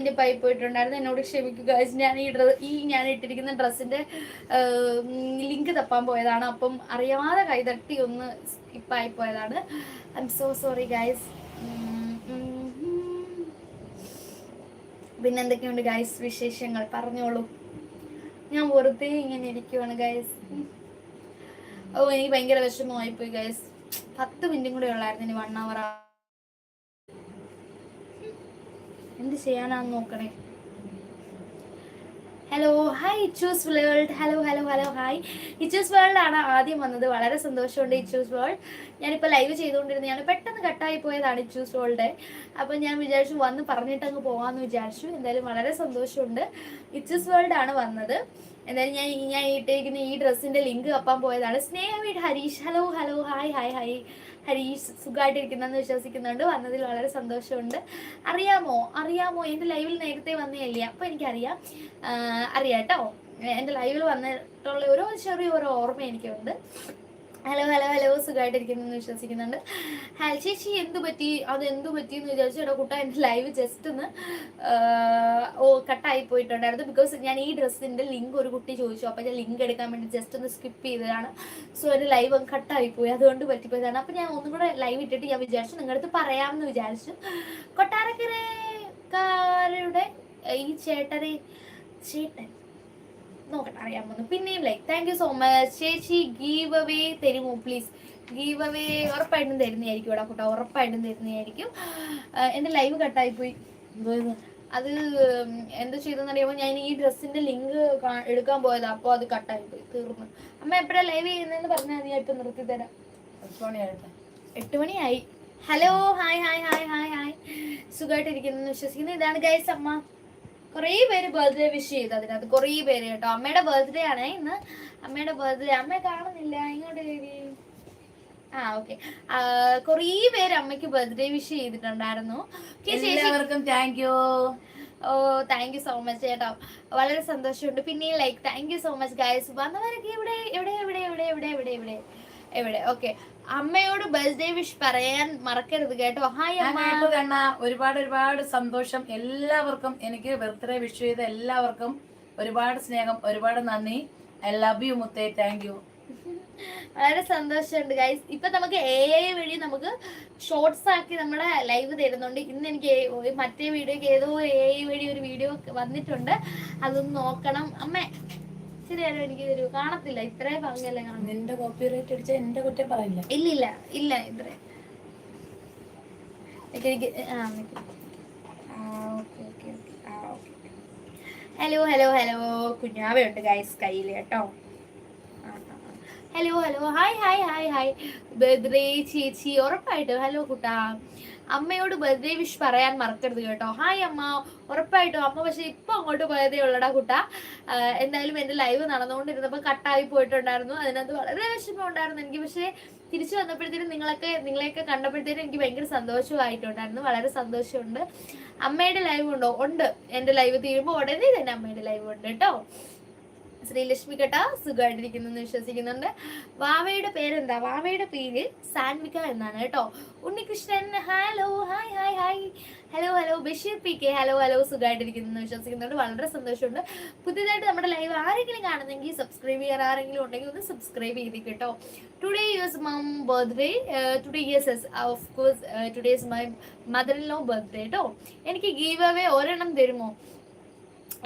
എന്റെ പൈ പോയിട്ടുണ്ടായിരുന്നു. എന്നോട് ക്ഷമിക്കുക ഞാൻ ഈ ഡ്രസ് ഈ ഞാൻ ഇട്ടിരിക്കുന്ന ഡ്രസ്സിന്റെ ലിങ്ക് തപ്പാൻ പോയതാണ്. അപ്പം അറിയാതെ കൈതട്ടി ഒന്ന് സ്കിപ്പായി പോയതാണ്. I am so sorry guys പിന്നെ എന്തൊക്കെയുണ്ട് ഗൈസ് വിശേഷങ്ങൾ? പറഞ്ഞോളൂ. ഞാൻ വെറുതെ ഇങ്ങനെ ഇരിക്കുവാണ് ഗൈസ് ഓ എനിക്ക് ഭയങ്കര വിഷമമായി പോയി ഗൈസ് പത്ത് മിനിറ്റും കൂടെ ഉള്ളായിരുന്നു ഇനി വൺ അവർ എന്ത് ചെയ്യാനാന്ന് നോക്കണേ? Hello hi Ichus world hello hello hello hi Ichus world ആണ് ആദ്യം വന്നത്. വളരെ സന്തോഷമുണ്ട് ഇച്ചൂസ് വേൾഡ് ഞാനിപ്പോൾ ലൈവ് ചെയ്തുകൊണ്ടിരുന്നതാണ് പെട്ടെന്ന് കട്ടായി പോയതാണ് ഇച്ചൂസ് വേൾഡ് അപ്പം ഞാൻ വിചാരിച്ചു വന്ന് പറഞ്ഞിട്ട് അങ്ങ് പോകാമെന്ന് വിചാരിച്ചു. എന്തായാലും വളരെ സന്തോഷമുണ്ട്. ഇച്ചൂസ് വേൾഡ് ആണ് വന്നത്. എന്തായാലും ഞാൻ ഞാൻ ഇട്ടിരിക്കുന്ന ഈ ഡ്രസ്സിന്റെ ലിങ്ക് കപ്പാൻ പോയതാണ്. സ്നേഹ വീട് Harish. Hello hello hi hi hi Harish സുഖമായിട്ടിരിക്കുന്നെന്ന് വിശ്വസിക്കുന്നുണ്ട്. വന്നതിൽ വളരെ സന്തോഷമുണ്ട്. അറിയാമോ? അറിയാമോ? എന്റെ ലൈവിൽ നേരത്തെ വന്നതല്ലേ? അപ്പോൾ എനിക്കറിയാം. അറിയാം കേട്ടോ. എന്റെ ലൈവിൽ വന്നിട്ടുള്ള ഓരോ ചെറിയ ഓരോ ഓർമ്മ എനിക്കുണ്ട്. ഹലോ ഹലോ ഹലോ സുഖമായിട്ടിരിക്കുന്നു എന്ന് വിശ്വസിക്കുന്നുണ്ട്. ഹാൽ ചേച്ചി എന്ത് പറ്റി? അത് എന്തു പറ്റി എന്ന് വിചാരിച്ചു എടാ കുട്ട എന്റെ ലൈവ് ജസ്റ്റ് ഒന്ന് ഓ കട്ടായി പോയിട്ടുണ്ടായിരുന്നു. ബിക്കോസ് ഞാൻ ഈ ഡ്രസ്സിന്റെ ലിങ്ക് ഒരു കുട്ടി ചോദിച്ചു. അപ്പോൾ ഞാൻ ലിങ്ക് എടുക്കാൻ വേണ്ടി ജസ്റ്റ് ഒന്ന് സ്കിപ്പ് ചെയ്തതാണ്. സോ എന്റെ ലൈവ് അങ്ങ് കട്ടായി പോയി. അതുകൊണ്ട് പറ്റിപ്പോയതാണ്. അപ്പോൾ ഞാൻ ഒന്നും കൂടെ ലൈവ് ഇട്ടിട്ട് ഞാൻ വിചാരിച്ചു നിങ്ങളുടെ അടുത്ത് പറയാമെന്ന് വിചാരിച്ചു. കൊട്ടാരക്കരക്കാരുടെ ഈ ചേട്ടനെ ചേട്ടൻ. നോക്കട്ടെ അറിയാൻ പോകുന്നു. പിന്നെയും like thank you so much ചേച്ചി ഗീവ് അവേ തരുമോ? പ്ലീസ് ഗീവ് അവേ ഉറപ്പായിട്ടും തരുന്നതായിരിക്കും ഇവിടെ കൂട്ടാ ഉറപ്പായിട്ടും തരുന്നതായിരിക്കും. എന്റെ എന്റെ ലൈവ് കട്ടായി പോയി. എന്തോ ഇത്? അത് എന്താ ചെയ്തെന്നറിയുമ്പോൾ ഞാൻ ഈ ഡ്രസ്സിന്റെ ലിങ്ക് എടുക്കാൻ പോയത് അപ്പോൾ അത് കട്ടായി പോയി തീർന്നു. അമ്മ എപ്പോഴാ ലൈവ് ചെയ്യുന്നതെന്ന് പറഞ്ഞാൽ ഞാൻ ഇപ്പൊ നിർത്തി തരാം. എട്ട് മണിയായി hello hi hi hi hi hi സുഖമായിട്ടിരിക്കുന്നു വിശ്വസിക്കുന്നു. ഇതാണ് ഗൈസ് അമ്മ. കുറേ പേര് ബർത്ത്ഡേ വിഷ് ചെയ്തു അതിനകത്ത്. കുറേ പേര് കേട്ടോ. അമ്മയുടെ ബർത്ത്ഡേ ആണ് ഇന്ന്. അമ്മയുടെ ബർത്ത്ഡേ അമ്മ കാണുന്നില്ല. ഇങ്ങോട്ട് കയറി? ആ ഓക്കെ കുറേ പേര് അമ്മയ്ക്ക് ബർത്ത്ഡേ വിഷ് ചെയ്തിട്ടുണ്ടായിരുന്നു. എല്ലാവർക്കും thank you oh thank you so much ചേട്ടാ. വളരെ സന്തോഷമുണ്ട്. പിന്നെയും like thank you so much guys വന്നവരൊക്കെ ഇവിടെ എവിടെ? എവിടെ? എവിടെ? എവിടെ? എവിടെ? എവിടെ? എവിടെ? ഓക്കെ അമ്മയോട് ബർത്ത്ഡേ വിഷ് പറയാൻ മറക്കരുത് കേട്ടോ. ഹായ് അമ്മ. കണ്ണ ഒരുപാട് ഒരുപാട് സന്തോഷം. എല്ലാവർക്കും എനിക്ക് ബർത്ത്ഡേ വിഷ് ചെയ്ത എല്ലാവർക്കും ഒരുപാട് സ്നേഹം ഒരുപാട് നന്ദി. ഐ ലവ് യു മുത്തേ. താങ്ക് യു വളരെ സന്തോഷമുണ്ട് ഗൈസ് ഇപ്പൊ നമുക്ക് എ ഐ വഴി നമുക്ക് ഷോർട്സ് ആക്കി നമ്മുടെ ലൈവ് തരുന്നുണ്ട്. ഇന്ന് എനിക്ക് മറ്റേ വീഡിയോക്ക് ഏതോ എ ഐ വഴി ഒരു വീഡിയോ വന്നിട്ടുണ്ട്. അതൊന്ന് നോക്കണം. അമ്മേ നേരം എനിക്ക് തരൂ കാണത്തില്ല. ഇത്രേ ഭംഗിയല്ലേ കാണുന്നത്? നിന്റെ കോപ്പി റേറ്റ് അടിച്ച എന്റെ കുറ്റം പറയില്ല? ഇല്ല ഇല്ല ഇല്ല ഇത്രേ ഹലോ ഹലോ ഹലോ കുഞ്ഞാവയുണ്ട് ഗൈസ് കയ്യിൽ കേട്ടോ? Hello hello hi hi hi hi ബദ്രേ ചേച്ചി ഉറപ്പായിട്ടും. ഹലോ കുട്ടാ. അമ്മയോട് ബർത്ത്ഡേ വിഷ് പറയാൻ മറക്കരുത് കേട്ടോ. ഹായ് അമ്മ. ഉറപ്പായിട്ടും അമ്മ പക്ഷെ ഇപ്പൊ അങ്ങോട്ട് പോയതേ ഉള്ളടാ കുട്ട. എന്തായാലും എന്റെ ലൈവ് നടന്നുകൊണ്ടിരുന്നപ്പോൾ കട്ടായി പോയിട്ടുണ്ടായിരുന്നു. അതിനകത്ത് വളരെ വിഷമം ഉണ്ടായിരുന്നു എനിക്ക്. പക്ഷേ തിരിച്ചു വന്നപ്പോഴത്തേനും നിങ്ങളൊക്കെ നിങ്ങളെയൊക്കെ കണ്ടപ്പോഴത്തേനും എനിക്ക് ഭയങ്കര സന്തോഷമായിട്ടുണ്ടായിരുന്നു. വളരെ സന്തോഷമുണ്ട്. അമ്മയുടെ ലൈവ് ഉണ്ടോ? ഉണ്ട്. എന്റെ ലൈവ് തീരുമ്പോൾ ഉടനെ തന്നെ അമ്മയുടെ ലൈവ് ഉണ്ട് കേട്ടോ. ശ്രീലക്ഷ്മി കട്ട? സുഖമായിട്ടിരിക്കുന്നു എന്ന് വിശ്വസിക്കുന്നുണ്ട്. വാവയുടെ പേരെന്താ? വാവയുടെ പേര് സാൻവിക എന്നാണ് കേട്ടോ. Unnikrishnan hello hi hi hi. Hello hello Basheer P K. Hello hello സുഖമായിട്ടിരിക്കുന്നു എന്ന് വിശ്വസിക്കുന്നുണ്ട്. വളരെ സന്തോഷമുണ്ട്. പുതിയതായിട്ട് നമ്മുടെ ലൈവ് ആരെങ്കിലും കാണുന്നെങ്കിൽ സബ്സ്ക്രൈബ് ചെയ്യാൻ ആരെങ്കിലും ഉണ്ടെങ്കിൽ ഒന്ന് സബ്സ്ക്രൈബ് ചെയ്ത് കേട്ടോ. Today yours mum birthday today yours of course today is my mother in law birthday കേട്ടോ. എനിക്ക് ഗീവ് അവേ ഒരെണ്ണം തരുമോ?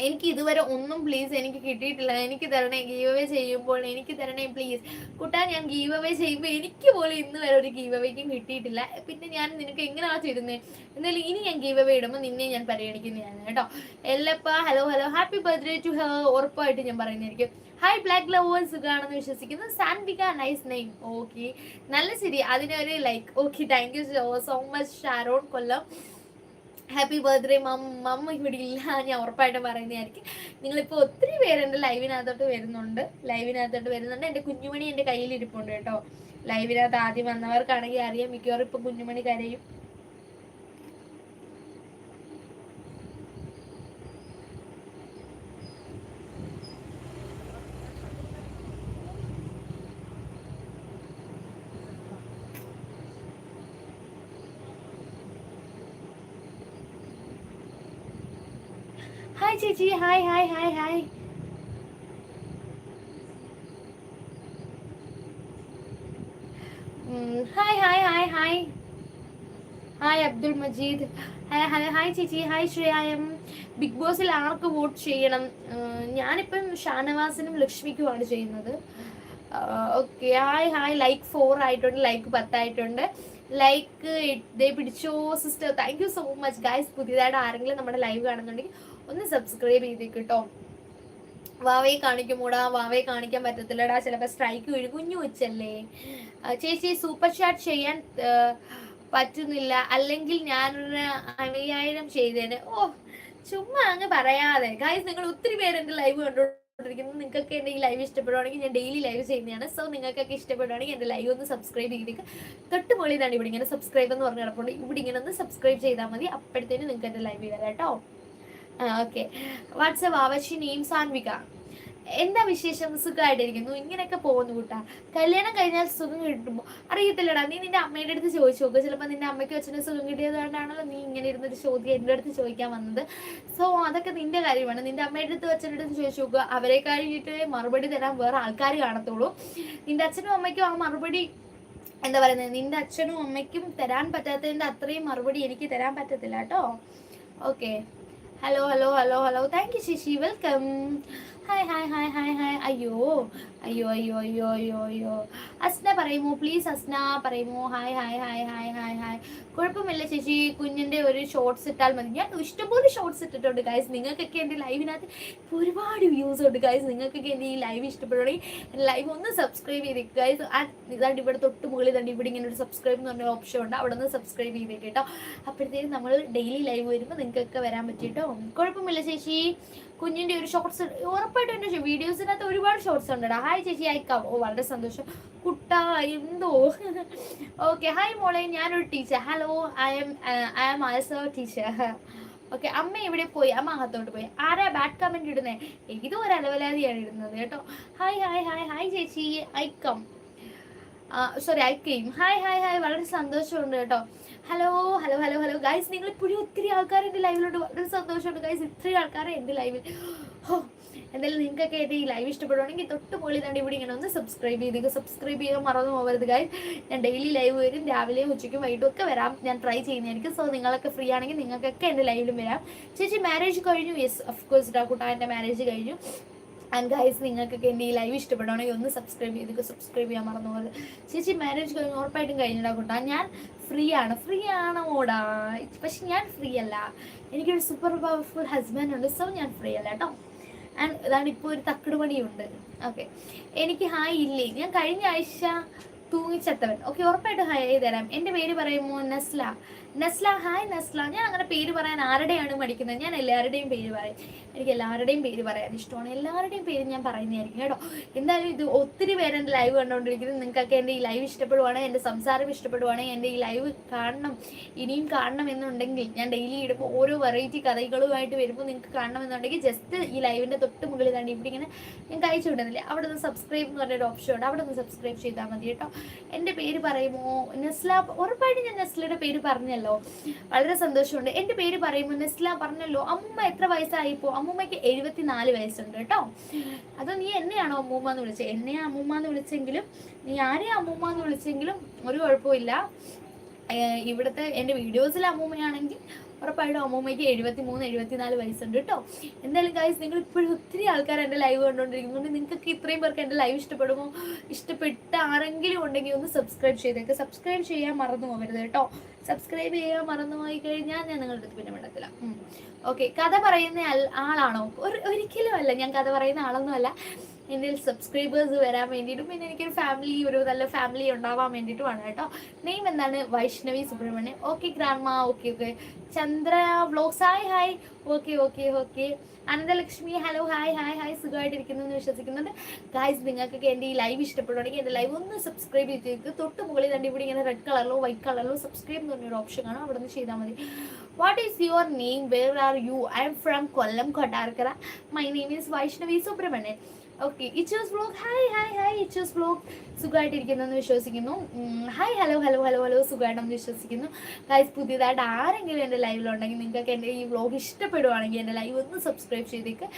എനിക്ക് ഇതുവരെ ഒന്നും പ്ലീസ് എനിക്ക് കിട്ടിയിട്ടില്ല. എനിക്ക് തരണേ ഗീവ് അവേ ചെയ്യുമ്പോൾ എനിക്ക് തരണേ പ്ലീസ് കുട്ടാ ഞാൻ ഗീവ് അവേ ചെയ്യുമ്പോൾ എനിക്ക് പോലും ഇന്ന് വരെ ഒരു ഗീവ് അവേക്കും കിട്ടിയിട്ടില്ല. പിന്നെ ഞാൻ നിനക്ക് എങ്ങനെയാ തരുന്നത് എന്നാലും ഇനി ഞാൻ ഗീവ് അവേ ഇടുമ്പോൾ നിന്നെ ഞാൻ പരിഗണിക്കുന്നതാണ് കേട്ടോ. എല്ലപ്പ hello hello happy birthday to her ഉറപ്പായിട്ട് ഞാൻ പറയുന്നതായിരിക്കും. ഹായ് ബ്ലാക്ക് ലവേഴ്സ് കാണുന്നു വിശ്വസിക്കുന്നു. സാൻവിക നൈസ് നെയിം ഓക്കെ നല്ല ശരി അതിനൊരു like okay thank you so much Sharon Kollam. Happy birthday mamma mamma ഇവിടെ ഇല്ല ഞാൻ ഉറപ്പായിട്ടും പറയുന്നതായിരിക്കും. നിങ്ങളിപ്പോൾ ഒത്തിരി പേര് എന്റെ ലൈവിനകത്തോട്ട് വരുന്നുണ്ട്. ലൈവിനകത്തോട്ട് വരുന്നുണ്ട്. എന്റെ കുഞ്ഞുമണി എന്റെ കയ്യിൽ ഇരിപ്പുണ്ട് കേട്ടോ. ലൈവിനകത്ത് ആദ്യം വന്നവർക്കാണെങ്കിൽ അറിയാം. മിക്കവാറും ഇപ്പം കുഞ്ഞുമണി കരയും. ഹായ് ചേച്ചി hi hi hi hi hi hi hi hi hi Abdul Majeed hi hi hi ചേച്ചി ഹായ് ശ്രേയായം ബിഗ് ബോസിൽ ആർക്ക് വോട്ട് ചെയ്യണം? ഉം, ഞാനിപ്പം ഷാനവാസിനും ലക്ഷ്മിക്കുമാണ് ചെയ്യുന്നത്. Okay hi hi like four ആയിട്ടുണ്ട്. ലൈക്ക് പത്തായിട്ടുണ്ട് ലൈക്ക് ദേ പിടിച്ചോ sister thank you so much guys പുതിയതായിട്ട് ആരെങ്കിലും നമ്മുടെ ലൈവ് കാണുന്നുണ്ടെങ്കിൽ ഒന്ന് സബ്സ്ക്രൈബ് ചെയ്തേക്ക് കേട്ടോ വാവയെ കാണിക്കുമോടാ വാവയെ കാണിക്കാൻ പറ്റത്തില്ലടാ ചിലപ്പോൾ സ്ട്രൈക്ക് വീഴും കുഞ്ഞു വെച്ചല്ലേ ചേച്ചി സൂപ്പർ ചാറ്റ് ചെയ്യാൻ പറ്റുന്നില്ല. അല്ലെങ്കിൽ ഞാനൊരു അയ്യായിരം ചെയ്തേനെ. ഓ ചുമ്മാ അങ്ങ് പറയാതെ. ഗായ്സ് നിങ്ങൾ ഒത്തിരി പേര് എന്റെ ലൈവ് കണ്ടുകൊണ്ടിരിക്കുന്നു. നിങ്ങൾക്കൊക്കെ എന്റെ ഈ ലൈവ് ഇഷ്ടപ്പെടുവാണെങ്കിൽ ഞാൻ ഡെയിലി ലൈവ് ചെയ്യുന്നതാണ്. സോ നിങ്ങൾക്കൊക്കെ ഇഷ്ടപ്പെടുവാണെങ്കിൽ എന്റെ ലൈവ് ഒന്ന് സബ്സ്ക്രൈബ് ചെയ്തേക്ക്. തൊട്ട് മുകളിൽ തന്നെ ഇവിടെ ഇങ്ങനെ സബ്സ്ക്രൈബ് എന്ന് പറഞ്ഞ് കിടപ്പുണ്ട് ഇവിടെ ഇങ്ങനെ ഒന്ന് സബ്സ്ക്രൈബ് ചെയ്താൽ മതി. അപ്പോഴത്തേനും നിങ്ങൾക്ക് എന്റെ ലൈവ് വരാം കേട്ടോ ഓക്കെ. വാട്സപ്പ് ആവശ്യ നെയിം സാൻവിക എന്താ വിശേഷം? സുഖമായിട്ടിരിക്കുന്നു. ഇങ്ങനെയൊക്കെ പോകുന്നു കൂട്ടാ. കല്യാണം കഴിഞ്ഞാൽ സുഖം കിട്ടുമ്പോൾ അറിയത്തില്ലടാ നീ നിന്റെ അമ്മയുടെ അടുത്ത് ചോദിച്ചു നോക്കുക ചിലപ്പോൾ നിന്റെ അമ്മയ്ക്ക് വെച്ചിട്ട് സുഖം കിട്ടിയതുകൊണ്ടാണല്ലോ നീ ഇങ്ങനെ ഇരുന്നൊരു ചോദ്യം എന്റെ അടുത്ത് ചോദിക്കാൻ വന്നത്. സോ അതൊക്കെ നിന്റെ കാര്യമാണ്. നിന്റെ അമ്മയുടെ അടുത്ത് അച്ഛന്റെ അടുത്ത് ചോദിച്ചു നോക്കുക അവരെ കഴിഞ്ഞിട്ട് മറുപടി തരാൻ വേറെ ആൾക്കാർ കാണത്തുള്ളൂ. നിന്റെ അച്ഛനും അമ്മയ്ക്കും ആ മറുപടി എന്താ പറയുന്നത് നിന്റെ അച്ഛനും അമ്മയ്ക്കും തരാൻ പറ്റാത്തതിന്റെ അത്രയും മറുപടി എനിക്ക് തരാൻ പറ്റത്തില്ല കേട്ടോ. Okay hello hello hello hello. Thank you shishi. Welcome. Hi hi hi hi hi. അയ്യോ അയ്യോ അയ്യോ അയ്യോ അയ്യോ. അസ്ന പറയുമോ? പ്ലീസ് അസ്ന പറയുമോ? Hi hi hi hi hi hi കുഴപ്പമില്ല ചേച്ചി. കുഞ്ഞിന്റെ ഒരു ഷോർട്സ് ഇട്ടാൽ മതി. ഞാൻ ഇഷ്ടംപോലെ ഷോർട്സ് ഇട്ടിട്ടുണ്ട് ഗൈസ് നിങ്ങൾക്കൊക്കെ എന്റെ ലൈവിനകത്ത് ഒരുപാട് വ്യൂസ് ഉണ്ട് ഗൈസ് നിങ്ങൾക്കൊക്കെ എന്റെ ഈ ലൈവ് ഇഷ്ടപ്പെടുകയാണെങ്കിൽ ലൈവ് ഒന്ന് സബ്സ്ക്രൈബ് ചെയ്തേക്ക് ഗൈസ് ഇതാണ്ട് ഇവിടെ തൊട്ട് മുകളിൽ തന്നെ ഇവിടെ ഇങ്ങനെ ഒരു സബ്സ്ക്രൈബ് എന്ന് പറഞ്ഞ ഓപ്ഷൻ ഉണ്ട്. അവിടെ നിന്ന് സബ്സ്ക്രൈബ് ചെയ്തേക്ക് കേട്ടോ. അപ്പോഴത്തേക്കും നമ്മൾ ഡെയിലി ലൈവ് വരുമ്പോൾ നിങ്ങൾക്കൊക്കെ വരാൻ പറ്റും കേട്ടോ കുഴപ്പമില്ല ചേച്ചി. കുഞ്ഞിന്റെ ഒരു ഷോർട്സ് ഉറപ്പായിട്ടും എന്റെ വീഡിയോസിനകത്ത് ഒരുപാട് ഷോർട്സ് ഉണ്ടടാ. ഹായ് ചേച്ചി അയക്കാം ഓ വളരെ സന്തോഷം. കുട്ട എന്തോ? ഓക്കെ ഹായ് മോളെ. ഞാനൊരു teacher hello I am I am also teacher okay അമ്മ എവിടെ പോയി? അമ്മ അകത്തോട്ട് പോയി. ആരാ ബാഡ് കമന്റ് ഇടുന്നേ? ഇതും ഒരു അലവലാതിയാണ് ഇടുന്നത് കേട്ടോ. ഹായ് ഹായ് ഹായ് ഹായ് ചേച്ചി. ഐക്കം സോറി ഐക്കയും ഹായ് ഹായ് ഹായ് വളരെ സന്തോഷമുണ്ട് കേട്ടോ. Hello hello hello hello guys നിങ്ങൾ ഇപ്പോഴും ഒത്തിരി ആൾക്കാർ എന്റെ ലൈവിലുണ്ട് വളരെ സന്തോഷമുണ്ട്. ഗൈസ് ഇത്രയും ആൾക്കാർ എന്റെ ലൈവിൽ ഹോ എന്തായാലും നിങ്ങൾക്കൊക്കെ എന്റെ ഈ ലൈവ് ഇഷ്ടപ്പെടുവാണെങ്കിൽ തൊട്ട് മുകളിൽ തന്നെ ഇവിടെ ഇങ്ങനെ ഒന്ന് സബ്സ്ക്രൈബ് ചെയ്തേക്ക്. സബ്സ്ക്രൈബ് ചെയ്യാൻ മറന്നു പോകരുത് ഗൈസ് ഞാൻ ഡെയിലി ലൈവ് വരും. രാവിലെയും ഉച്ചയ്ക്കും വൈകിട്ടും ഒക്കെ വരാം. ഞാൻ ട്രൈ ചെയ്യുന്നതായിരിക്കും. സോ നിങ്ങളൊക്കെ ഫ്രീ ആണെങ്കിൽ നിങ്ങൾക്കൊക്കെ എന്റെ ലൈവിലും വരാം. ചേച്ചി മാരേജ് കഴിഞ്ഞു? യെസ് ഓഫ് കോഴ്സ് ഡാക്കുട്ട എന്റെ മാരേജ് കഴിഞ്ഞു. ആൻഡ് ഗൈസ് നിങ്ങൾക്കൊക്കെ എന്റെ ഈ ലൈവ് ഇഷ്ടപ്പെടുകയാണെങ്കിൽ ഒന്ന് സബ്സ്ക്രൈബ് ചെയ്ത് സബ്സ്ക്രൈബ് ചെയ്യാൻ മറന്നു പോകരുത്. ചേച്ചി മാരേജ് കഴിഞ്ഞ് ഉറപ്പായിട്ടും കഴിഞ്ഞിടാ കൂട്ടാ. ഞാൻ ഫ്രീ ആണ് ഫ്രീ ആണ് ഓടാ പക്ഷെ ഞാൻ ഫ്രീ അല്ല എനിക്കൊരു സൂപ്പർ പവർഫുൾ ഹസ്ബൻഡ് ഉണ്ട്. സോ ഞാൻ ഫ്രീ അല്ല കേട്ടോ. ആൻഡ് ഇതാണ് ഇപ്പോൾ ഒരു തക്കട് പണിയുണ്ട്. ഓക്കെ എനിക്ക് ഹായ് ഇല്ലേ? ഞാൻ കഴിഞ്ഞ ആഴ്ച തൂങ്ങിച്ചത്തവൻ. ഓക്കെ ഉറപ്പായിട്ട് ഹായ് തരാം എന്റെ പേര് പറയുമോ? നസ്ല. നസ്ല ഹായ് നസ്ല. ഞാൻ അങ്ങനെ പേര് പറയാൻ ആരുടെയാണ് മടിക്കുന്നത്? ഞാൻ എല്ലാവരുടെയും പേര് പറയും. എനിക്ക് എല്ലാവരുടെയും പേര് പറയാൻ ഇഷ്ടമാണ്. എല്ലാവരുടെയും പേര് ഞാൻ പറയുന്നതായിരിക്കും കേട്ടോ. എന്തായാലും ഇത് ഒത്തിരി പേര് എന്റെ ലൈവ് കണ്ടുകൊണ്ടിരിക്കുന്നത് നിങ്ങൾക്കൊക്കെ എന്റെ ഈ ലൈവ് ഇഷ്ടപ്പെടുവാണെങ്കിൽ എന്റെ സംസാരം ഇഷ്ടപ്പെടുവാണെങ്കിൽ എന്റെ ഈ ലൈവ് കാണണം ഇനിയും കാണണം എന്നുണ്ടെങ്കിൽ ഞാൻ ഡെയിലി ഇടുമ്പോൾ ഓരോ വെറൈറ്റി കഥകളുമായിട്ട് വരുമ്പോൾ നിങ്ങൾക്ക് കാണണം എന്നുണ്ടെങ്കിൽ ജസ്റ്റ് ഈ ലൈവിന്റെ തൊട്ട് മുകളിൽ തന്നെ ഇവിടെ ഇങ്ങനെ ഞാൻ അയച്ചു വിടുന്നില്ലേ അവിടെ നിന്ന് സബ്സ്ക്രൈബ് എന്ന് പറഞ്ഞൊരു ഓപ്ഷൻ ഉണ്ട്. അവിടെ നിന്ന് സബ്സ്ക്രൈബ് ചെയ്താൽ മതി കേട്ടോ. എന്റെ പേര് പറയുമോ? നെസ്ല ഉറപ്പായിട്ടും ഞാൻ നെസ്ലയുടെ പേര് പറഞ്ഞല്ലോ. വളരെ സന്തോഷമുണ്ട്. എന്റെ പേര് പറയുമ്പോൾ നെസ്ല പറഞ്ഞല്ലോ അമ്മൂമ്മ എത്ര വയസ്സായിപ്പോ? അമ്മൂമ്മയ്ക്ക് എഴുപത്തിനാല് വയസ്സുണ്ട് കേട്ടോ. അത് നീ എന്നെയാണോ അമ്മൂമ്മ എന്ന് വിളിച്ചത് എന്നെ അമ്മൂമ്മ എന്ന് വിളിച്ചെങ്കിലും നീ ആരെയാ അമ്മൂമ്മ എന്ന് വിളിച്ചെങ്കിലും ഒരു കുഴപ്പമില്ല. ഇവിടുത്തെ എന്റെ വീഡിയോസിൽ അമ്മൂമ്മയാണെങ്കിൽ ഉറപ്പായിട്ടും അമ്മൂമ്മയ്ക്ക് എഴുപത്തി മൂന്ന് എഴുപത്തിനാല് വയസ്സുണ്ട് കേട്ടോ. എന്തായാലും കാര്യം നിങ്ങൾ ഇപ്പോഴും ഒത്തിരി ആൾക്കാർ എന്റെ ലൈവ് കണ്ടുകൊണ്ടിരിക്കുന്നുണ്ട്. നിങ്ങൾക്ക് ഇത്രയും പേർക്ക് എന്റെ ലൈവ് ഇഷ്ടപ്പെടുമോ? ഇഷ്ടപ്പെട്ട ആരെങ്കിലും ഉണ്ടെങ്കിൽ ഒന്ന് സബ്സ്ക്രൈബ് ചെയ്തേക്ക്. സബ്സ്ക്രൈബ് ചെയ്യാൻ മറന്നു പോകരുത് കേട്ടോ. സബ്സ്ക്രൈബ് ചെയ്യാൻ മറന്നു പോയി കഴിഞ്ഞാൽ ഞാൻ നിങ്ങളുടെ അടുത്ത് പിന്നെ വിടത്തില്ല ഓക്കെ കഥ പറയുന്ന ആളാണോ? ഒരു ഒരിക്കലും അല്ല. ഞാൻ കഥ പറയുന്ന ആളൊന്നും അല്ല എന്റെ സബ്സ്ക്രൈബേഴ്സ് വരാൻ വേണ്ടിയിട്ടും പിന്നെ എനിക്കൊരു ഫാമിലി ഒരു നല്ല ഫാമിലി ഉണ്ടാവാൻ വേണ്ടിയിട്ടുമാണ് കേട്ടോ. നെയിം എന്താണ്? Vaishnavi Subramanyam okay grandma okay okay Chandra vlogs hi hi okay okay okay Ananthalakshmi hello hi hi hi സുഖമായിട്ടിരിക്കുന്നു എന്ന് വിശ്വസിക്കുന്നുണ്ട് ഗായ്സ് നിങ്ങൾക്കൊക്കെ എന്റെ ഈ ലൈവ് ഇഷ്ടപ്പെടുവാണെങ്കിൽ എന്റെ ലൈവ് ഒന്ന് സബ്സ്ക്രൈബ് ചെയ്തേക്ക്. തൊട്ട് മുകളിൽ തന്നെ ഇവിടെ ഇങ്ങനെ റെഡ് കളറിലോ വൈറ്റ് കളറിലോ സബ്സ്ക്രൈബ് എന്ന് പറഞ്ഞൊരു ഓപ്ഷൻ ആണ് അവിടെ നിന്ന് ചെയ്താൽ മതി. What is your name where are you I am from Kollam Kottarakkara my name is Vaishnavi Subramanian. Okay ഇച്ചേഴ്സ് vlog hi hi hi Ichus vlog സുഖമായിട്ടിരിക്കുന്നെന്ന് വിശ്വസിക്കുന്നു. Hi hello hello hello hello സുഖമായിട്ടെന്ന് വിശ്വസിക്കുന്നു. Guys പുതിയതായിട്ട് ആരെങ്കിലും എന്റെ ലൈവിലുണ്ടെങ്കിൽ നിങ്ങൾക്ക് എന്റെ ഈ വ്ലോഗ് ഇഷ്ടപ്പെടുവാണെങ്കിൽ എന്റെ ലൈവ് ഒന്ന് സബ്സ്ക്രൈബ് ചെയ്തേക്ക്.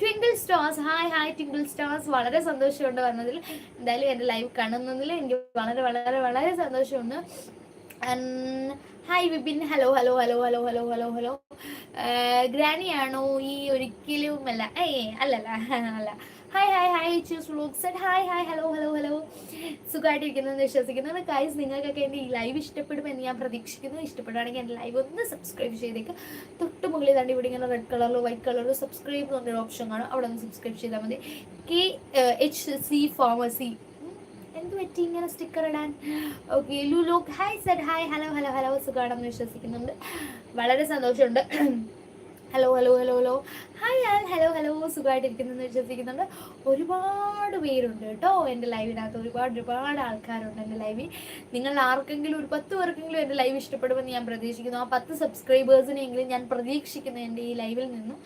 Twinkle stars hi hi twinkle stars വളരെ സന്തോഷമുണ്ട് വന്നതിൽ. എന്തായാലും എന്റെ ലൈവ് കാണുന്നതിൽ എനിക്ക് വളരെ വളരെ വളരെ സന്തോഷമുണ്ട്. Hi Vipin hello hello hello hello hello hello hello ഗ്രാനിയാണോ ഈ ഒരിക്കലും അല്ല. ഏ അല്ലല്ല അല്ല. Hi hi hi choose vlog set hi hi hello hello hello സുഖമായിട്ടിരിക്കുന്നു എന്ന് വിശ്വസിക്കുന്നു. കൈസ് നിങ്ങൾക്കൊക്കെ എന്റെ ഈ ലൈവ് ഇഷ്ടപ്പെടുമെന്ന് ഞാൻ പ്രതീക്ഷിക്കുന്നു. ഇഷ്ടപ്പെടുകയാണെങ്കിൽ എന്റെ ലൈവ് ഒന്ന് സബ്സ്ക്രൈബ് ചെയ്തേക്ക്. തൊട്ട് മുകളിൽ തന്നെ ഇവിടെ ഇങ്ങനെ റെഡ് കളറിലോ വൈറ്റ് കളറിലോ സബ്സ്ക്രൈബ് എന്നൊരു ഓപ്ഷൻ കാണും. അവിടെ ഒന്ന് സബ്സ്ക്രൈബ് ചെയ്താൽ മതി. കെ എച്ച് സി ഫാർമസി എന്ത് പറ്റി ഇങ്ങനെ സ്റ്റിക്കർ ഇടാൻ? ഓക്കെ ലു ലോക്ക് ഹായ് സെഡ് ഹായ് ഹലോ ഹലോ ഹലോ സുഖമാണെന്ന് വിശ്വസിക്കുന്നുണ്ട്. വളരെ സന്തോഷമുണ്ട്. Hello hello hello hello hi all hello hello സുഖമായിട്ടിരിക്കുന്നെന്ന് വിശ്വസിക്കുന്നുണ്ട്. ഒരുപാട് പേരുണ്ട് കേട്ടോ എന്റെ ലൈവിനകത്ത് ഒരുപാട് ഒരുപാട് ആൾക്കാരുണ്ട് എന്റെ ലൈവിൽ നിങ്ങൾ ആർക്കെങ്കിലും ഒരു പത്ത് പേർക്കെങ്കിലും എന്റെ ലൈവ് ഇഷ്ടപ്പെടുമെന്ന് ഞാൻ പ്രതീക്ഷിക്കുന്നു. ആ പത്ത് സബ്സ്ക്രൈബേഴ്സിനെങ്കിലും ഞാൻ പ്രതീക്ഷിക്കുന്നു എന്റെ ഈ ലൈവിൽ നിന്നും.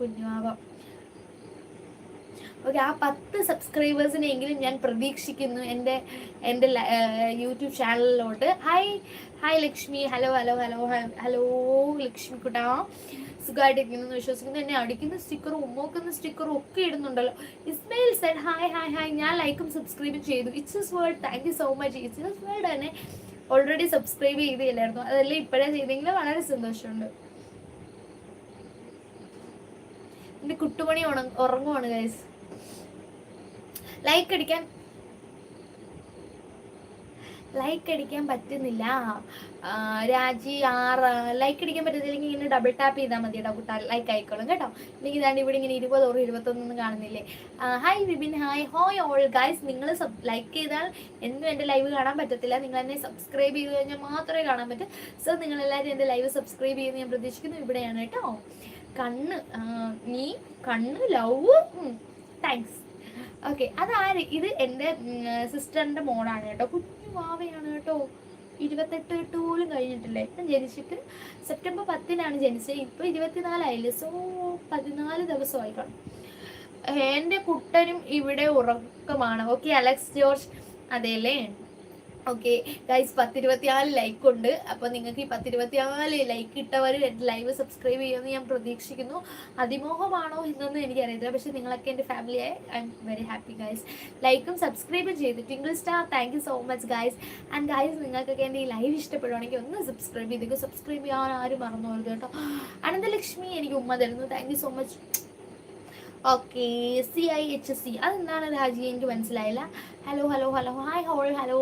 കുഞ്ഞുമാവാം. ഓക്കെ ആ പത്ത് സബ്സ്ക്രൈബേഴ്സിനെങ്കിലും ഞാൻ പ്രതീക്ഷിക്കുന്നു എന്റെ എന്റെ YouTube ചാനലിലോട്ട് hi hi Lakshmi hello hello hello hello Lakshmi കുട്ടാ. സുഖമായിട്ടിരിക്കുന്നു വിശ്വസിക്കുന്നു. എന്നെ അടിക്കുന്ന സ്റ്റിക്കറും ഉമ്മോക്കുന്ന സ്റ്റിക്കറും ഒക്കെ ഇടുന്നുണ്ടല്ലോ. Ismail Z hi hi hi ഞാൻ ലൈക്കും സബ്സ്ക്രൈബും ചെയ്തു. It's world thank you so much it's world തന്നെ ഓൾറെഡി സബ്സ്ക്രൈബ് ചെയ്തില്ലായിരുന്നു. അതെല്ലാം ഇപ്പോഴേ ചെയ്തെങ്കിൽ വളരെ സന്തോഷമുണ്ട്. എന്റെ കുട്ടുമണി ഉണ- ഉറങ്ങുവാണ് ഗൈസ് ലൈക്ക് അടിക്കാൻ ലൈക്ക് അടിക്കാൻ പറ്റുന്നില്ല. രാജി ആറ് ലൈക്ക് അടിക്കാൻ പറ്റുന്നില്ലെങ്കിൽ ഇങ്ങനെ ഡബിൾ ടാപ്പ് ചെയ്താൽ മതി കേട്ടോ കുട്ടാ. ലൈക്ക് ആയിക്കോളും കേട്ടോ. എനിക്ക് ഇതാണ്ട് ഇവിടെ ഇങ്ങനെ ഇരുപത് ഓർ ഇരുപത്തൊന്നൊന്നും കാണുന്നില്ലേ. ഹായ് വിപിൻ ഹായ് ഹോയ് ഓൾ ഗൈസ് നിങ്ങൾ ലൈക്ക് ചെയ്താൽ എന്നും എന്റെ ലൈവ് കാണാൻ പറ്റത്തില്ല. നിങ്ങൾ എന്നെ സബ്സ്ക്രൈബ് ചെയ്ത് കഴിഞ്ഞാൽ മാത്രമേ കാണാൻ പറ്റൂ. സോ നിങ്ങളെല്ലാവരും എന്റെ ലൈവ് സബ്സ്ക്രൈബ് ചെയ്യുന്ന ഞാൻ പ്രതീക്ഷിക്കുന്നു. ഇവിടെയാണ് കേട്ടോ. കണ്ണ് നീ കണ്ണ് ലവ് താങ്ക്സ് ഓക്കെ അതാര്? ഇത് എന്റെ സിസ്റ്ററിന്റെ മോളാണ് കേട്ടോ വാവയാണ് കേട്ടോ. ഇരുപത്തെട്ട് എട്ട് പോലും കഴിഞ്ഞിട്ടില്ലേ. ഇപ്പം ജനിച്ചിട്ട് സെപ്റ്റംബർ പത്തിനാണ് ജനിച്ചത്. ഇപ്പം ഇരുപത്തിനാലായില്ലേ? സോ പതിനാല് ദിവസമായി കാണും എന്റെ കുട്ടനും ഇവിടെ ഉറക്കമാണ്. Okay Alex George. അതെല്ലേ ഓക്കെ ഗൈസ് പത്തിരുപത്തിനാല് ലൈക്ക് ഉണ്ട്. അപ്പോൾ നിങ്ങൾക്ക് ഈ പത്തിരുപത്തിനാല് ലൈക്ക് ഇട്ടവർ എന്റെ ലൈവ് സബ്സ്ക്രൈബ് ചെയ്യുമെന്ന് ഞാൻ പ്രതീക്ഷിക്കുന്നു. അതിമോഹമാണോ എന്നൊന്നും എനിക്കറിയത്തില്ല. പക്ഷേ നിങ്ങളൊക്കെ എന്റെ ഫാമിലിയായി I am very happy guys ലൈക്കും സബ്സ്ക്രൈബും ചെയ്തു twinkle star thank you so much guys and guys നിങ്ങൾക്കൊക്കെ എന്റെ ഈ ലൈവ് ഇഷ്ടപ്പെടുവാണെങ്കിൽ ഒന്ന് സബ്സ്ക്രൈബ് ചെയ്തേക്ക്. സബ്സ്ക്രൈബ് ചെയ്യാൻ ആരും മറന്നു പോകരുത് കേട്ടോ. അനന്തലക്ഷ്മി എനിക്ക് ഉമ്മ തരുന്നു. Thank you so much okay C I H C അതെന്താണ് രാജി? എനിക്ക് മനസ്സിലായില്ല. ഹലോ ഹലോ ഹലോ ഹായ് ഹോൾ ഹലോ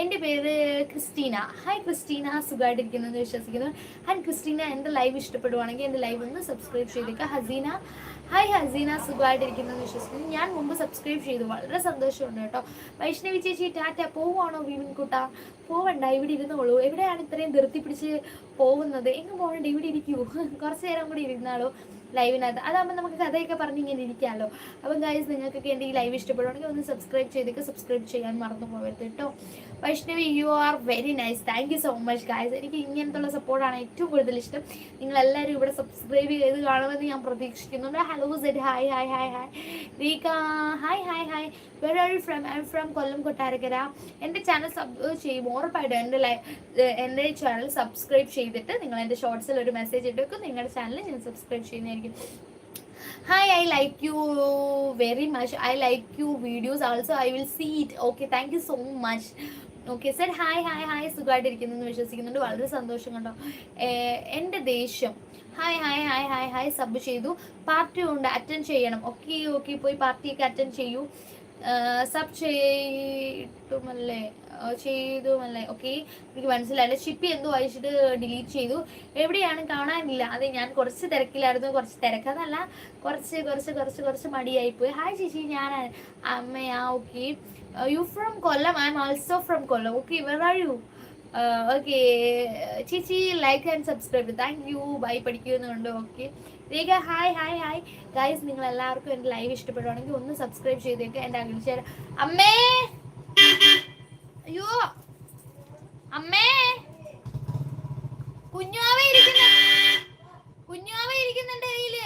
എന്റെ പേര് ക്രിസ്റ്റീന. Hi Christina. സുഖമായിട്ടിരിക്കുന്നു എന്ന് വിശ്വസിക്കുന്നു. Hi Christina. എന്റെ ലൈവ് ഇഷ്ടപ്പെടുവാണെങ്കിൽ എന്റെ ലൈവ് ഒന്ന് സബ്സ്ക്രൈബ് ചെയ്തേക്കുക ഹസീന. ഹായ് ഹസീന. സുഖമായിട്ടിരിക്കുന്നു എന്ന് വിശ്വസിക്കുന്നു. ഞാൻ മുമ്പ് സബ്സ്ക്രൈബ് ചെയ്തു. വളരെ സന്തോഷമുണ്ട് കേട്ടോ. വൈഷ്ണവി ചേച്ചി ടാറ്റ പോവുകയാണോ വിപിൻ കുട്ട പോവണ്ട ഇവിടെ ഇരുന്നോളൂ. എവിടെയാണ് ഇത്രയും ധൃതി പിടിച്ച് പോകുന്നത്? എങ്ങ് പോകണ്ട ഇവിടെ ഇരിക്കൂ. കുറച്ച് നേരം കൂടി ഇരുന്നാളോ ലൈവിനകത്ത്. അതാകുമ്പോൾ നമുക്ക് കഥയൊക്കെ പറഞ്ഞ് ഇങ്ങനെ ഇരിക്കാമല്ലോ അപ്പം ഗൈസ് നിങ്ങൾക്കൊക്കെ എന്റെ ഈ ലൈവ് ഇഷ്ടപ്പെടുവാണെങ്കിൽ ഒന്ന് സബ്സ്ക്രൈബ് ചെയ്തൊക്കെ. സബ്സ്ക്രൈബ് ചെയ്യാൻ മറന്നു പോകരുത് കേട്ടോ. Vaishnavi you are very nice thank you so much guys എനിക്ക് ഇങ്ങനത്തുള്ള സപ്പോർട്ടാണ് ഏറ്റവും കൂടുതൽ ഇഷ്ടം. നിങ്ങളെല്ലാവരും ഇവിടെ സബ്സ്ക്രൈബ് ചെയ്ത് കാണുമെന്ന് ഞാൻ പ്രതീക്ഷിക്കുന്നുണ്ട് hello set hi hi hi hi Reeka hi hi hi where are from I am from Kollam Kottarakkara. എന്റെ ചാനൽ സബ് ചെയ്യും ഉറപ്പായിട്ടും എന്റെ ലൈ എന്റെ ചാനൽ സബ്സ്ക്രൈബ് ചെയ്തിട്ട് നിങ്ങൾ എന്റെ ഷോർട്സിൽ ഒരു മെസ്സേജ് ഇട്ടേക്കും നിങ്ങളുടെ ചാനൽ ഞാൻ സബ്സ്ക്രൈബ് ചെയ്യുന്നതായിരിക്കും. Hi I like you very much I like you videos also I will see it okay thank you so much okay sir hi hi hi സുഖമായിട്ടിരിക്കുന്നു എന്ന് വിശ്വസിക്കുന്നുണ്ട്. വളരെ സന്തോഷം കണ്ടോ? എന്റെ ദേഷ്യം. Hi hi hi hi hi sub ചെയ്തു. Party ഉണ്ട് അറ്റൻഡ് ചെയ്യണം. ഓക്കെ ഓക്കെ പോയി പാർട്ടിയൊക്കെ അറ്റൻഡ് ചെയ്യൂ. സബ് ചെയ്തുമല്ലേ? ചെയ്തു ചെയ്തുമല്ലേ? ഓക്കെ എനിക്ക് മനസ്സിലായില്ല. ഷിപ്പി എന്തോ വായിച്ചിട്ട് ഡിലീറ്റ് ചെയ്തു. എവിടെയാണ്? കാണാനില്ല. അതെ ഞാൻ കുറച്ച് തിരക്കിലായിരുന്നു. കുറച്ച് തിരക്കതല്ല കുറച്ച് കുറച്ച് കുറച്ച് കുറച്ച് മടിയായിപ്പോയി. ഹായ് ചേച്ചി ഞാൻ അമ്മയാ okay. You from Kollam I am also from Kollam okay where are you okay ചേച്ചി like and subscribe thank you bye പഠിക്കുന്നുണ്ട്. Okay Rekha hi hi hi guys നിങ്ങൾ എല്ലാവർക്കും എന്റെ ലൈവ് ഇഷ്ടപ്പെടുവാണെങ്കിൽ ഒന്ന് സബ്സ്ക്രൈബ് ചെയ്തേക്ക്. എന്റെ അഗ്നിശേര അമ്മേ! അയ്യോ! അമ്മേ! കുഞ്ഞാവ ഇരിക്കുന്ന. കുഞ്ഞുവാവ ഇരിക്കുന്നുണ്ട് കയ്യിൽ.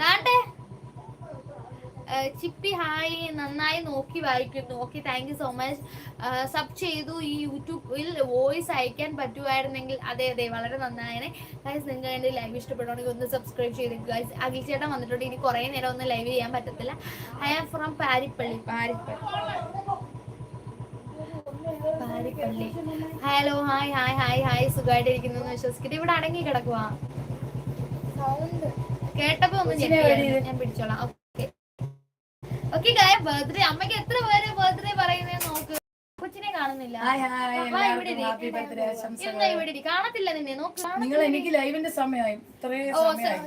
ദാണ്ടെ. ചിപ്പി ഹായ് നന്നായി നോക്കി വായിക്കുന്നു. Okay thank you so much sub ചെയ്തു. ഈ യൂട്യൂബിൽ വോയിസ് അയക്കാൻ പറ്റുമായിരുന്നെങ്കിൽ അതെ അതെ വളരെ നന്നായനെ. ഗൈസ് നിങ്ങൾ എന്റെ ലൈവ് ഇഷ്ടപ്പെടുവാണെങ്കിൽ ഒന്ന് സബ്സ്ക്രൈബ് ചെയ്തേക്കുക ഗൈസ് അഖിൽ ചേട്ടൻ വന്നിട്ടുണ്ട്. ഇനി കുറേ നേരം ഒന്നും ലൈവ് ചെയ്യാൻ പറ്റത്തില്ല. I am from Paripally. Paripally. Paripally hello hi hi hi hi സുഖമായിട്ടിരിക്കുന്നു എന്ന് വിശ്വസിക്കട്ടെ. ഇവിടെ അടങ്ങി കിടക്കുവാ കേട്ടപ്പോ ഒന്ന് ഞാൻ പിടിച്ചോളാം. ഓക്കെ ഗായ ബർത്ത്ഡേ അമ്മയ്ക്ക് എത്ര പേര് ബർത്ത്ഡേ പറയുന്നത് നോക്ക്. കൊച്ചിനെ കാണുന്നില്ല. ഇവിടെ. കാണത്തില്ല നിന്നെ നോക്ക് നിങ്ങൾ എനിക്ക് ലൈവിന്റെ സമയമായി. ഓ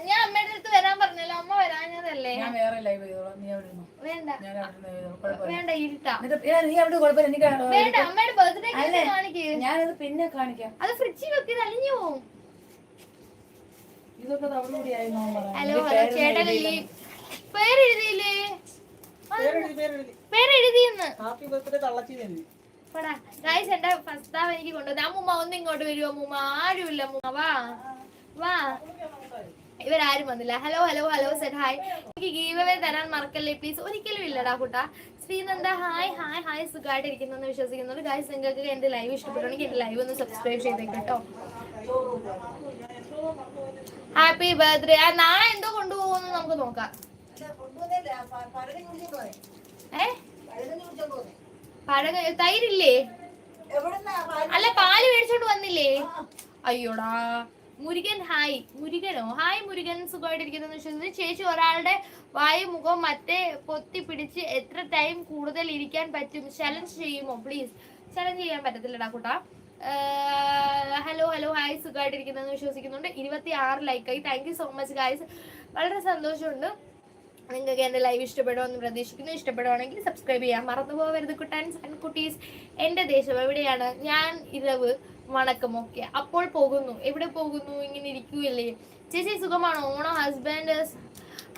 ഞാൻ അമ്മയുടെ അടുത്ത് വരാൻ പറഞ്ഞല്ലോ. അമ്മ വരാഞ്ഞതല്ലേ? ഞാൻ വേറെ ലൈവ് ചെയ്തോളാം. നീ അവിടെ ഇരുന്നു? വേണ്ട. ഞാൻ അവിടെ നിന്ന് ചെയ്തോളാം. കുഴപ്പമില്ല. വേണ്ട ഇരുട്ടാ. എന്നിട്ട് ഏ, നീ അവിടെ കുഴപ്പമില്ല. എനിക്ക് വേണ്ട അമ്മയുടെ ബർത്ത്ഡേ അല്ലേ? കാണിക്ക്. ഞാനത് പിന്നെ കാണിക്കാം. അത് ഫ്രിഡ്ജിൽ വെക്കി അലിഞ്ഞു പോവും. ഇതൊക്കെ ഹലോ ഹലോ ചേട്ടനല്ലേ പേരെഴുതിയില്ലേ? പേരെഴുതിയെന്ന്. ഹാപ്പി ബർത്ത്ഡേ തള്ളച്ചി തന്നെ പടാ ഗൈസ് എന്റെ പ്രസ്താവ എനിക്ക് കൊണ്ടുവന്നു അമ്മൂമ്മ ഒന്ന് ഇങ്ങോട്ട് വരുമോ അമ്മൂമ്മ ആരുമില്ല അമ്മൂമ്മ. വാ വാ. ഇവരാരും വന്നില്ല. Hello hello hello set hi എനിക്ക് ഗീവ് അവേ തരാൻ മറക്കല്ലേ പ്ലീസ് ഒരിക്കലും ഇല്ലടാ കൂട്ടാ. ശ്രീനന്ദ ഹായ് ഹായ് ഹായ് സുഖമായിട്ട് ഇരിക്കുന്നെന്ന് വിശ്വസിക്കുന്നുണ്ട്. ഗൈസ് നിങ്ങൾക്ക് എന്റെ ലൈവ് ഇഷ്ടപ്പെടുകയാണെങ്കിൽ എന്റെ ലൈവ് ഒന്ന് സബ്സ്ക്രൈബ് ചെയ്തേക്ക് കേട്ടോ. ഹാപ്പി ബർത്ത്ഡേ ആ നാളെ എന്തോ കൊണ്ടുപോകുമെന്ന് നമുക്ക് നോക്കാം. പഴക തൈരില്ലേ? അല്ല പാൽ മേടിച്ചോണ്ട് വന്നില്ലേ? അയ്യോടാ. മുരുകൻ ഹായ്. മുരുകനോ? ഹായ് മുരുകൻ. സുഖമായിട്ടിരിക്കുന്നു. വിശ്വസിക്കുന്നു ചേച്ചി ഒരാളുടെ വായു മുഖം മറ്റേ പൊത്തി പിടിച്ച് എത്ര ടൈം കൂടുതൽ ഇരിക്കാൻ പറ്റും? ചലഞ്ച് ചെയ്യുമോ? പ്ലീസ് ചലഞ്ച് ചെയ്യാൻ പറ്റത്തില്ലടാ കൂട്ടാ. Hello hello hi. സുഖമായിട്ടിരിക്കുന്നു വിശ്വസിക്കുന്നുണ്ട്. ഇരുപത്തി ആറ് ലൈക്കായി thank you so much guys വളരെ സന്തോഷമുണ്ട്. നിങ്ങൾക്ക് എന്റെ ലൈവ് ഇഷ്ടപ്പെടുമെന്ന് പ്രതീക്ഷിക്കുന്നു. ഇഷ്ടപ്പെടുവാണെങ്കിൽ സബ്സ്ക്രൈബ് ചെയ്യാം മറന്നു പോകരുത് കുട്ടാൻസ് ആൻഡ് കുട്ടീസ്. എന്റെ ദേശം എവിടെയാണ്? ഞാൻ ഇരവ് വണക്കമൊക്കെ അപ്പോൾ പോകുന്നു. എവിടെ പോകുന്നു? ഇങ്ങനെ ഇരിക്കുകയല്ലേ? ചേച്ചി സുഖമാണോ? ഓണോ? ഹസ്ബൻഡ്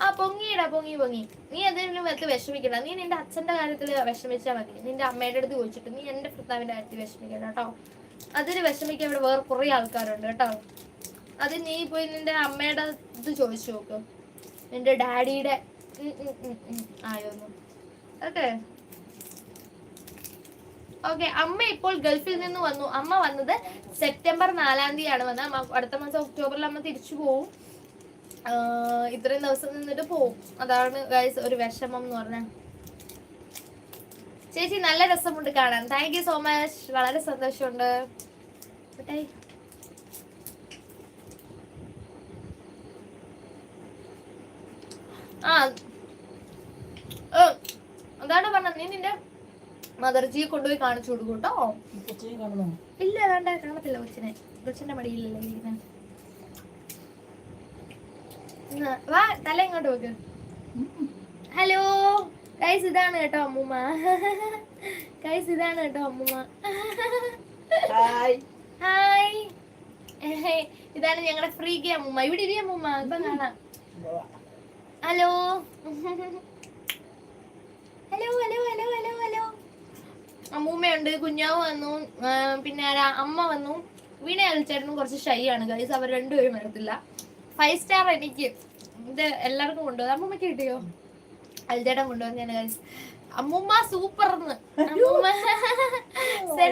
ആ പൊങ്ങിയിടാ പൊങ്ങി പൊങ്ങി. നീ അതിന് വെറുതെ വിഷമിക്കണ്ട. നീ നിന്റെ അച്ഛന്റെ കാര്യത്തിൽ വിഷമിച്ചാൽ മതി. നിന്റെ അമ്മയുടെ അടുത്ത് ചോദിച്ചിട്ട് നീ എന്റെ ഭർത്താവിന്റെ കാര്യത്തിൽ വിഷമിക്കണ്ട കേട്ടോ. അതിന് വിഷമിക്കാൻ ഇവിടെ വേറെ കുറേ ആൾക്കാരുണ്ട് കേട്ടോ. അത് നീ പോയി നിന്റെ അമ്മയുടെ ഇത് ചോദിച്ചു നോക്ക്. നിന്റെ ഡാഡിയുടെ ഓക്കെ അമ്മ ഇപ്പോൾ ഗൾഫിൽ നിന്ന് വന്നു. അമ്മ വന്നത് സെപ്റ്റംബർ നാലാം തീയതിയാണ്. വന്നത് അടുത്ത മാസം ഒക്ടോബറിൽ അമ്മ തിരിച്ചു പോവും. ഇത്രയും ദിവസം നിന്നിട്ട് പോവും. അതാണ് ഒരു വിഷമം എന്ന് പറഞ്ഞാൽ ചേച്ചി നല്ല രസമുണ്ട് കാണാൻ. താങ്ക് യു സോ മച്ച് വളരെ സന്തോഷമുണ്ട്. ആ. അതാണ് പറഞ്ഞത്? നീ നിന്റെ മദർജിയെ കൊണ്ടുപോയി കാണിച്ചു കൊടുക്കും കേട്ടോ ഇല്ല വേണ്ട കാണത്തില്ല കൊച്ചിനെ. കൊച്ചിന്റെ മടിയിലല്ലേ ഇരിക്കുന്നത് വാ തല ഇങ്ങോട്ട് വെക്ക് ഹലോ. കൈസ് ഇതാണ് കേട്ടോ അമ്മൂമ്മ. കൈസ് ഇതാണ് കേട്ടോ അമ്മൂമ്മ. ഹായ് ഹായ് ഇതാണ് ഞങ്ങളുടെ ഫ്രീ ഗേ അമ്മൂമ്മ. ഇവിടെ ഇരി അമ്മൂമ്മ. ഇപ്പൊ കാണാം. Hello. Hello hello hello hello hello. അമ്മൂമ്മയുണ്ട് കുഞ്ഞാവ് വന്നു. പിന്നെ അമ്മ വന്നു. വീണ കളിച്ചേട്ടനും കുറച്ച് ഷൈ ആണ്. ഗൈസ് അവർ രണ്ടുപേരും വരത്തില്ല. ഫൈവ് സ്റ്റാർ എനിക്ക്. ഇത് എല്ലാവർക്കും കൊണ്ടുപോകും അമ്മൂമ്മക്ക് കിട്ടിയോ? അൽച്ചേട്ടൻ ഞാൻ ഗൈസ് അമ്മൂമ്മ സൂപ്പർ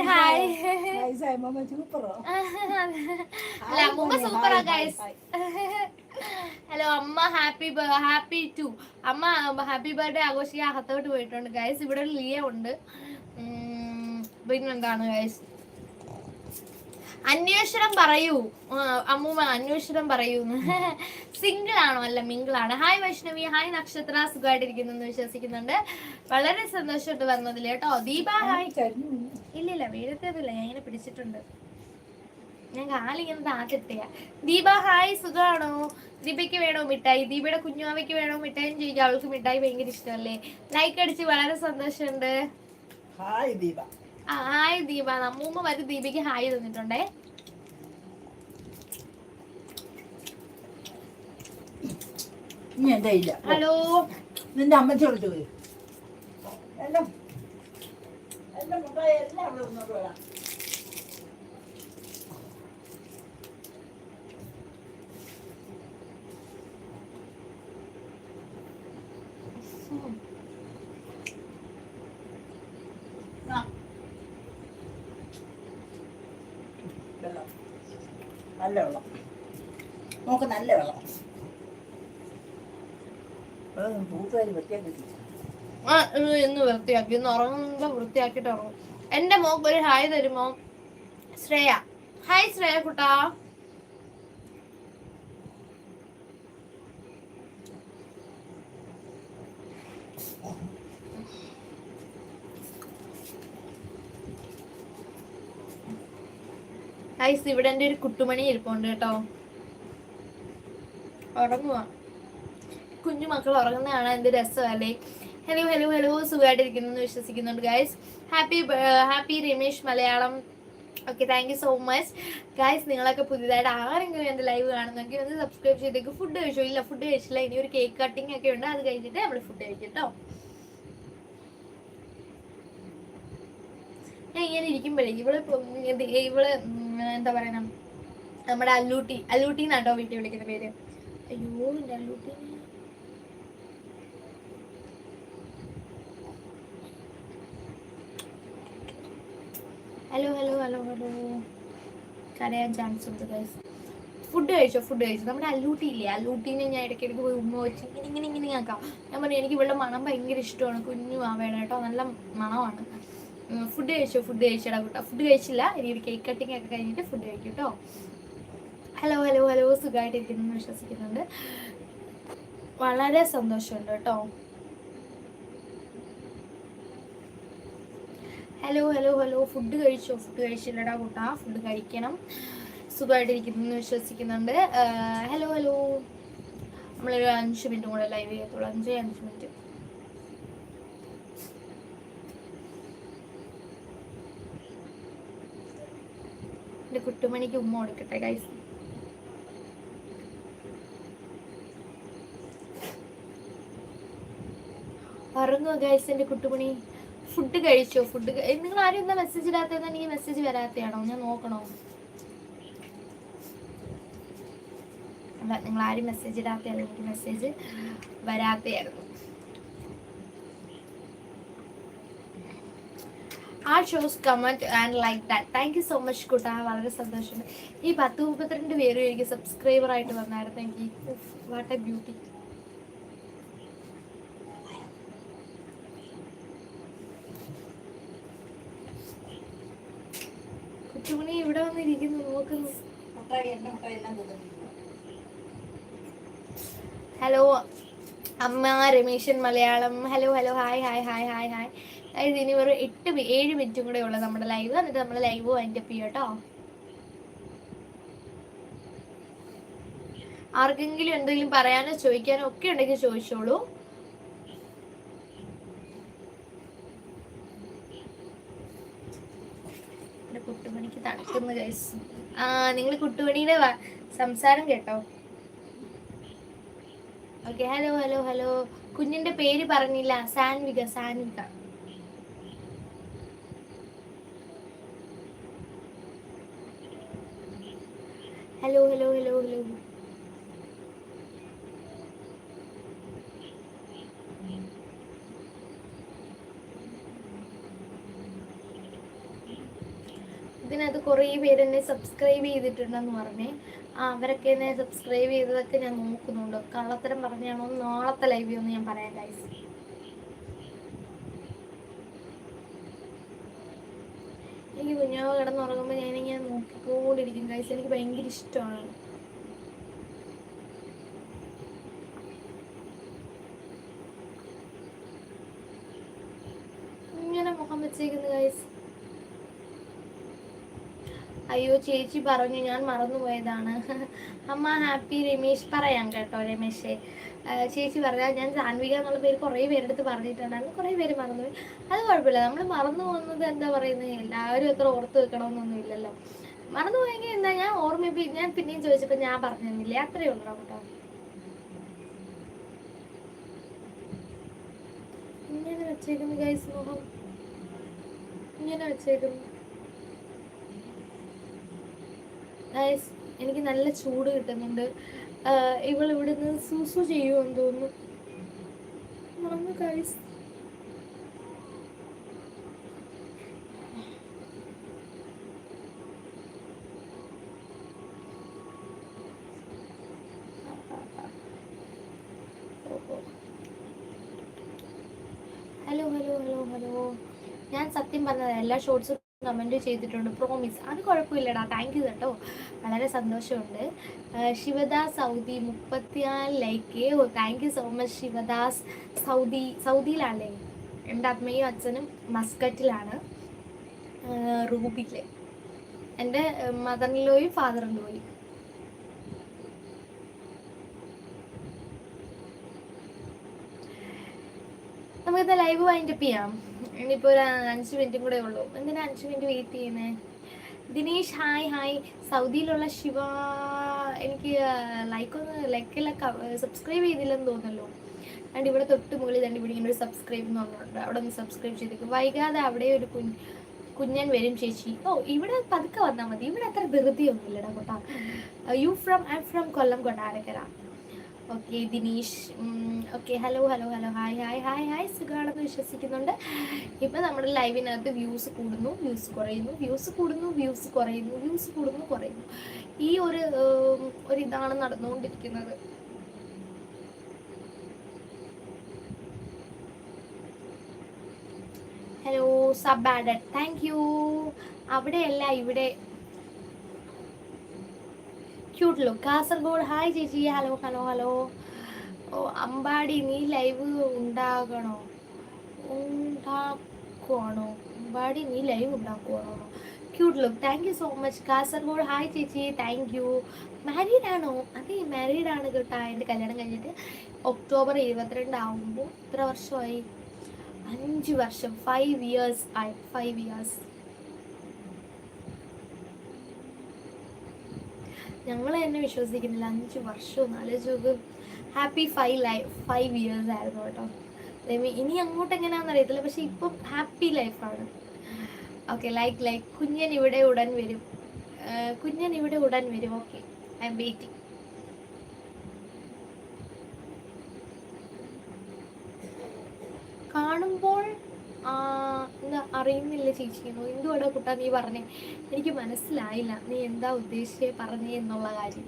ഹായ് സൂപ്പറോ? അല്ല അമ്മൂമ്മ സൂപ്പറാ ഗൈസ് ഹലോ അമ്മ ഹാപ്പി ഹാപ്പി ടു. അമ്മ ഹാപ്പി ബർത്ത്ഡേ ആഘോഷിക്കാൻ അകത്തോട്ട് പോയിട്ടുണ്ട്. ഗൈസ് ഇവിടെ ലിയ ഉണ്ട്. പിന്നെന്താണ് ഗൈസ് അന്വേഷണം പറയൂ. അമ്മൂമ്മ അന്വേഷണം പറയൂ. സിംഗിൾ ആണോ അല്ല മിംഗിൾ ആണ്. ഹായ് വൈഷ്ണവി. ഹായ് നക്ഷത്ര. സുഖമായിട്ടിരിക്കുന്നു എന്ന് വിശ്വസിക്കുന്നുണ്ട്. വളരെ സന്തോഷമായിട്ട് വന്നതിൽ കേട്ടോ. ദീപ ഹായ് ഇല്ല ഇല്ല വീഴത്തേതില്ല ഞാൻ ഇങ്ങനെ പിടിച്ചിട്ടുണ്ട്. ഞാൻ കാലിങ്ങനെ താത്തിട്ടയാ ദീപ ഹായ് സുഖമാണോ ദീപയ്ക്ക് വേണോ മിഠായി? ദീപയുടെ കുഞ്ഞുമാവയ്ക്ക് വേണോ മിഠായി ചോദിക്കാം അവൾക്ക് മിഠായി ഭയങ്കര ഇഷ്ടമല്ലേ? ലൈക്ക് അടിച്ച് വളരെ സന്തോഷമുണ്ട്. ഹായ് ദീപ. ആ ഹായ് ദീപ. നമ്മൂമ്മ വരെ ദീപയ്ക്ക് ഹായ് തന്നിട്ടുണ്ടേ. ഹലോ നിന്റെ അമ്മച്ചോട് ചോദിച്ചു എല്ലാം എല്ലാം എല്ലാം അവിടെ നിന്നോട്ട് നല്ല വെള്ളം. നമുക്ക് നല്ല വെള്ളം. പൂക്കാരി കിട്ടി ആ ഇന്ന് ഇന്ന് വൃത്തിയാക്കി. ഇന്ന് ഉറങ്ങുമ്പോ വൃത്തിയാക്കിട്ട് ഉറങ്ങും. എന്റെ മോക്ക് ഒരു ഹായ് തരുമോ? ശ്രേയ. ഹായ് ശ്രേയ കുട്ടാ. ഹായ്സ് ഇവിടെ എന്റെ ഒരു കുട്ടുമണി ഇരിപ്പുണ്ട് കേട്ടോ. ഉറങ്ങുക കുഞ്ഞു മക്കൾ ഉറങ്ങുന്ന കാണാൻ എന്ത് രസമല്ലേ ഹലോ ഹലോ ഹലോ സുഖമായിട്ടിരിക്കുന്നു എന്ന് വിശ്വസിക്കുന്നുണ്ട് guys happy happy Ramesh Malayalam. Okay thank you so much guys നിങ്ങളൊക്കെ പുതിയതായിട്ട് ആരെങ്കിലും എന്റെ ലൈവ് കാണുന്നെങ്കിൽ ഒന്ന് സബ്സ്ക്രൈബ് ചെയ്തേക്ക്. ഫുഡ് കഴിച്ചു? ഇല്ല ഫുഡ് കഴിച്ചില്ല. ഇനി ഒരു കേക്ക് കട്ടിംഗ് ഒക്കെ ഉണ്ട്. അത് കഴിഞ്ഞിട്ട് നമ്മൾ ഫുഡ് കഴിക്കും കേട്ടോ. ഞാൻ ഇങ്ങനെ ഇരിക്കുമ്പോഴേ ഇവൾ ഇവൾ എന്താ പറയണം നമ്മുടെ അല്ലൂട്ടി അല്ലൂട്ടി എന്നാട്ടോ വീട്ടിൽ വിളിക്കുന്ന പേര്. അയ്യോ എന്റെ Allootty. Hello hello hello hello. കരയാൻ ചാൻസ് ഉണ്ട് ഗൈസ് ഫുഡ് കഴിച്ചോ ഫുഡ് കഴിച്ചോ? നമ്മുടെ അല്ലൂട്ടി ഇല്ലേ? അല്ലൂട്ടീനെ ഞാൻ ഇടയ്ക്കിടയ്ക്ക് പോയി ഉമ്മ വെച്ച് ഇങ്ങനെ ഇങ്ങനെ ഇങ്ങനെ ആക്കാം. ഞാൻ പറഞ്ഞു എനിക്ക് ഇവിടെ മണം ഭയങ്കര ഇഷ്ടമാണ്. കുഞ്ഞു ആവേണം കേട്ടോ. നല്ല മണമാണ്. ഫുഡ് കഴിച്ചോ? ഫുഡ് കഴിച്ചടാ കേട്ടോ. ഫുഡ് കഴിച്ചില്ല. ഇനി ഒരു കേക്ക് കട്ടിങ് ഒക്കെ കഴിഞ്ഞിട്ട് ഫുഡ് കഴിക്കും കേട്ടോ ഹലോ ഹലോ ഹലോ സുഖമായിട്ടിരിക്കുന്നു. വിശ്വസിക്കുന്നുണ്ട്. വളരെ സന്തോഷമുണ്ട് കേട്ടോ ഹലോ ഹലോ ഹലോ ഫുഡ് കഴിച്ചോ? ഫുഡ് കഴിച്ചില്ലടാ കൂട്ടാ. ഫുഡ് കഴിക്കണം. സുഖമായിട്ടിരിക്കുന്നു. എന്ന് വിശ്വസിക്കുന്നുണ്ട് ഹലോ ഹലോ നമ്മളൊരു അഞ്ച് മിനിറ്റ് കൂടെ ലൈവ് ചെയ്യത്തുള്ളൂ. അഞ്ചേ അഞ്ച് മിനിറ്റ് എന്റെ കുട്ടുമണിക്ക് ഉമ്മ കൊടുക്കട്ടെ ഗൈസ് ഉറങ്ങുക ഗൈസ് എന്റെ കുട്ടുമണി? ഫുഡ് കഴിച്ചോ? ഫുഡ് നിങ്ങൾ ആരും എന്താ മെസ്സേജ് ഇടാത്തതെന്ന് എനിക്ക് മെസ്സേജ് വരാത്തയാണോ? ഞാൻ നോക്കണോ? അല്ല നിങ്ങൾ ആരും മെസ്സേജ് ഇടാത്തയല്ല എനിക്ക് മെസ്സേജ് വരാത്തയായിരുന്നു. ആ shows comment and like that thank you so much കൂട്ടാ വളരെ സന്തോഷമുണ്ട്. ഈ പത്ത് മുപ്പത്തിരണ്ട് പേരും എനിക്ക് സബ്സ്ക്രൈബർ ആയിട്ട് വന്നായിരുന്നു. എനിക്ക് വാട്ട് എ ബ്യൂട്ടി കുറ്റുമണി ഇവിടെ വന്നിരിക്കുന്നു നോക്കുന്നു. ഹലോ അമ്മ Ramesan Malayalam. Hello hello hi hi hi hi hi അതായത് ഇനി ഒരു എട്ട് ഏഴ് മിനിറ്റും കൂടെ ഉള്ളു നമ്മുടെ ലൈവ് എന്നിട്ട് നമ്മൾ ലൈവ് വൈൻഡപ്പ് ചെയ്യും കേട്ടോ. ആർക്കെങ്കിലും എന്തെങ്കിലും പറയാനോ ചോദിക്കാനോ ഒക്കെ ഉണ്ടെങ്കിൽ ചോദിച്ചോളൂ. കുട്ടുമണിക്ക് തണുക്കുന്നു കേസ് ആ നിങ്ങൾ കുട്ടുമണിയുടെ സംസാരം കേട്ടോ. ഓക്കെ ഹലോ ഹലോ ഹലോ കുഞ്ഞിന്റെ പേര് പറഞ്ഞില്ല Sanvika Sanvika. Hello hello hello hello ഇതിനകത്ത് കുറേ പേര് എന്നെ സബ്സ്ക്രൈബ് ചെയ്തിട്ടുണ്ടെന്ന് പറഞ്ഞേ. അവരൊക്കെ എന്നെ സബ്സ്ക്രൈബ് ചെയ്തതൊക്കെ ഞാൻ നോക്കുന്നുണ്ട്. കള്ളത്തരം പറഞ്ഞാണോ നാളത്തെ ലൈവ് ഒന്ന് ഞാൻ പറയാം ഗൈസ് എനിക്ക് കുഞ്ഞാവ് കിടന്നുറങ്ങുമ്പോൾ ഞാനിങ്ങനെ നോക്കിക്കൊണ്ടിരിക്കും ഗൈസ് എനിക്ക് ഭയങ്കര ഇഷ്ടമാണ്. ഇങ്ങനെ മുഖം വെച്ചേക്കുന്നു ഗൈസ് അയ്യോ ചേച്ചി പറഞ്ഞു ഞാൻ മറന്നുപോയതാണ്. അമ്മ ഹാപ്പി രമേശ് പറയാം കേട്ടോ രമേശേ. ചേച്ചി പറഞ്ഞാൽ ഞാൻ സാൻവിക എന്നുള്ള പേര് കുറേ പേരെടുത്ത് പറഞ്ഞിട്ടുണ്ടായിരുന്നു. കുറേ പേര് മറന്നുപോയി. അത് കുഴപ്പമില്ല. നമ്മൾ മറന്നു പോകുന്നത് എന്താ പറയുന്നത് എല്ലാവരും എത്ര ഓർത്ത് വെക്കണമെന്നൊന്നും ഇല്ലല്ലോ മറന്നുപോയെങ്കിൽ എന്താ? ഞാൻ ഓർമ്മിപ്പി ഞാൻ പിന്നെയും ചോദിച്ചപ്പോ ഞാൻ പറഞ്ഞു തന്നില്ല അത്രയേ ഉള്ളൂ കേട്ടോ ഇങ്ങനെ വെച്ചേക്കുന്നു ഗൈസ് മുഖം. ഇങ്ങനെ വെച്ചേക്കുന്നു. ഗൈസ് എനിക്ക് നല്ല ചൂട് കിട്ടുന്നുണ്ട്. ഇവൾ ഇവിടുന്ന് സൂസു ചെയ്യുമെന്ന് തോന്നുന്നു. Guys hello hello hello hello ഞാൻ സത്യം പറഞ്ഞത് എല്ലാ ഷോർട്സും കമന്റ് ചെയ്തിട്ടുണ്ട്. പ്രോമിസ് അത് കുഴപ്പമില്ലടാ. താങ്ക് യു കേട്ടോ. വളരെ സന്തോഷമുണ്ട്. ശിവദാസ് സൗദി മുപ്പത്തിനാല് like oh thank you so much Shivadas Saudi സൗദിയിലാണല്ലേ? എന്റെ അമ്മയും അച്ഛനും മസ്കറ്റിലാണ്. ആ, റൂബിയിലെ. എന്റെ മദറിലോയും ഫാദറിലോയും ഇന്ന് ലൈവ് വൈൻഡപ്പ് ചെയ്യാം. ഇനിയിപ്പോൾ ഒരു അഞ്ച് മിനിറ്റും കൂടെ ഉള്ളൂ. എന്തിനാ അഞ്ച് മിനിറ്റ് വെയിറ്റ് ചെയ്യുന്നേ? ദിനേഷ് ഹായ് ഹായ് സൗദിയിലുള്ള ശിവ എനിക്ക് ലൈക്ക് ലൈക്കൊന്ന് ലൈക്കെല്ലാം സബ്സ്ക്രൈബ് ചെയ്തില്ലെന്ന് തോന്നല്ലോ ആൻഡ് ഇവിടെ തൊട്ട് മുകളിൽ തന്നെ ഇവിടെ ഇങ്ങനെ ഒരു സബ്സ്ക്രൈബ് എന്ന് പറഞ്ഞിട്ടുണ്ട്. അവിടെ ഒന്ന് സബ്സ്ക്രൈബ് ചെയ്തേക്കും. വൈകാതെ അവിടെ ഒരു കുഞ്ഞ് കുഞ്ഞൻ വരും ചേച്ചി. ഓ ഇവിടെ പതുക്കെ വന്നാൽ മതി. ഇവിടെ അത്ര ധൃതിയൊന്നുമില്ലടാ കൊട്ടാ. You from I from Kollam Kottarakkara. Okay Dineesh okay hello hello hello. Hi hi hi hi. സുഖമാണെന്ന് വിശ്വസിക്കുന്നുണ്ട്. ഇപ്പം നമ്മുടെ ലൈവിനകത്ത് വ്യൂസ് കൂടുന്നു വ്യൂസ് കുറയുന്നു വ്യൂസ് കൂടുന്നു വ്യൂസ് കുറയുന്നു വ്യൂസ് കൂടുന്നു കുറയുന്നു. ഈ ഒരു ഒരിതാണ് നടന്നുകൊണ്ടിരിക്കുന്നത്. Hello sub added. Thank you. അവിടെയല്ല ഇവിടെ ക്യൂട്ട് ലുക്ക് കാസർഗോഡ്. ഹായ് ചേച്ചി. ഹലോ ഹലോ ഹലോ ഓ അമ്പാടി നീ ലൈവ് ഉണ്ടാകണോ? ഉണ്ടാക്കുവാണോ? അമ്പാടി നീ live ഉണ്ടാക്കുവാണോ? Cute look thank you so much Kasaragod. Hi ചേച്ചി. താങ്ക് യു മാരീഡ് ആണോ? അതെ മാരീഡ് ആണ് കേട്ടോ. എന്റെ കല്യാണം കഴിഞ്ഞിട്ട് ഒക്ടോബർ ഇരുപത്തിരണ്ട് ആകുമ്പോൾ എത്ര വർഷമായി. അഞ്ച് വർഷം. ഫൈവ് ഇയേഴ്സ് ആയി. ഫൈവ് ഇയേഴ്സ് ഞങ്ങൾ തന്നെ വിശ്വസിക്കുന്നില്ല. അഞ്ച് വർഷവും ആലോചിച്ച് happy five life five years ആയിരുന്നു കേട്ടോ. ദൈവമേ, ഇനി അങ്ങോട്ട് എങ്ങനെയാണെന്ന് അറിയത്തില്ല. പക്ഷെ ഇപ്പം ഹാപ്പി ലൈഫാണ് ഓക്കെ ലൈക്ക് ലൈക്ക് കുഞ്ഞൻ ഇവിടെ ഉടൻ വരും. കുഞ്ഞൻ ഇവിടെ ഉടൻ വരും. ഓക്കെ ഐ എം വെയിറ്റിംഗ് കാണുമ്പോൾ എന്താ അറിയുന്നില്ല ചേച്ചി? എന്തുവാടാ കുട്ടാ നീ പറഞ്ഞേ? എനിക്ക് മനസ്സിലായില്ല. നീ എന്താ ഉദ്ദേശിച്ചേ പറഞ്ഞേ എന്നുള്ള കാര്യം.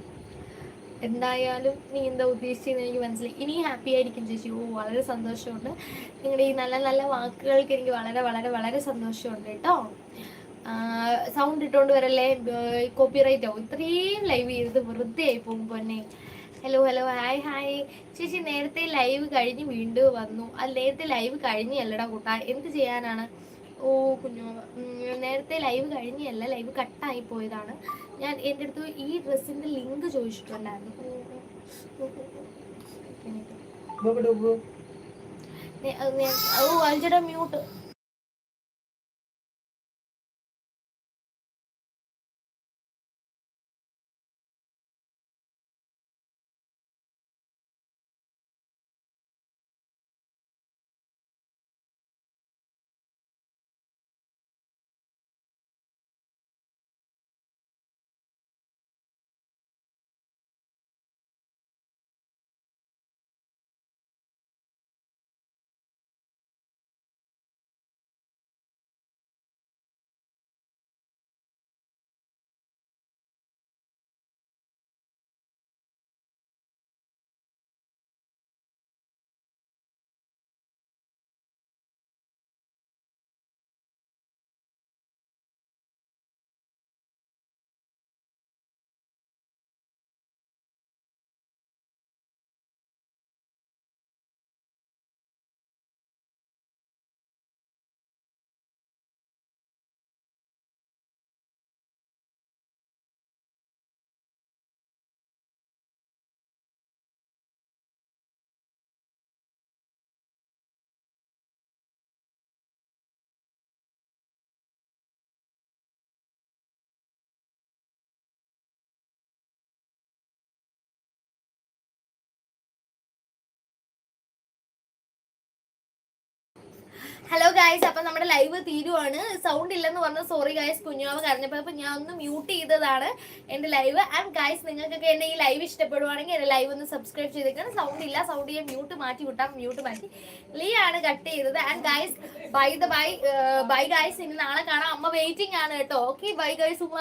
എന്തായാലും നീ എന്താ ഉദ്ദേശിച്ചതെന്ന് എനിക്ക് മനസ്സിലായി. ഇനി ഹാപ്പി ആയിരിക്കും ചേച്ചി. ഓ വളരെ സന്തോഷമുണ്ട്. നിങ്ങളുടെ ഈ നല്ല നല്ല വാക്കുകൾക്ക് എനിക്ക് വളരെ വളരെ വളരെ സന്തോഷമുണ്ട് കേട്ടോ. സൗണ്ട് ഇട്ടുകൊണ്ട് വരല്ലേ? കോപ്പിറൈറ്റ് ആവും ഇത്രയും ലൈവ് ചെയ്തത് വെറുതെ ആയി പോകും പൊന്നെ. ഹലോ ഹലോ ഹായ് ഹായ് ചേച്ചി നേരത്തെ ലൈവ് കഴിഞ്ഞ് വീണ്ടും വന്നു. അത് നേരത്തെ ലൈവ് കഴിഞ്ഞല്ലടാ കൂട്ടാ. എന്ത് ചെയ്യാനാണ്? ഓ കുഞ്ഞു നേരത്തെ ലൈവ് കഴിഞ്ഞല്ല. ലൈവ് കട്ടായി പോയതാണ്. ഞാൻ എന്റെ അടുത്ത് ഈ ഡ്രസ്സിന്റെ ലിങ്ക് ചോദിച്ചിട്ടുണ്ടായിരുന്നു. ഓ അഞ്ചട മ്യൂട്ട് ഹലോ ഗായ്സ് അപ്പൊ നമ്മുടെ ലൈവ് തീരുവാണ്. സൗണ്ട് ഇല്ലെന്ന് പറഞ്ഞ സോറി ഗായ്സ് കുഞ്ഞാവ് കരഞ്ഞപ്പോ അപ്പൊ ഞാൻ ഒന്ന് മ്യൂട്ട് ചെയ്തതാണ് എന്റെ ലൈവ് ആൻഡ് ഗായ്സ് നിങ്ങൾക്കൊക്കെ എന്റെ ഈ ലൈവ് ഇഷ്ടപ്പെടുവാണെങ്കിൽ എന്റെ ലൈവ് ഒന്ന് സബ്സ്ക്രൈബ് ചെയ്തേക്കണം. സൗണ്ട് ഇല്ല സൗണ്ട് ചെയ്യാൻ മ്യൂട്ട് മാറ്റി വിട്ടാം മ്യൂട്ട് മാറ്റി. ലീ ആണ് കട്ട് ചെയ്തത്. And guys by the by bye guys ഇനി നാളെ കാണാം. അമ്മ വെയിറ്റിംഗ് ആണ് കേട്ടോ. ഓക്കെ ബൈ ഗായ്സ് ഉമ്മ.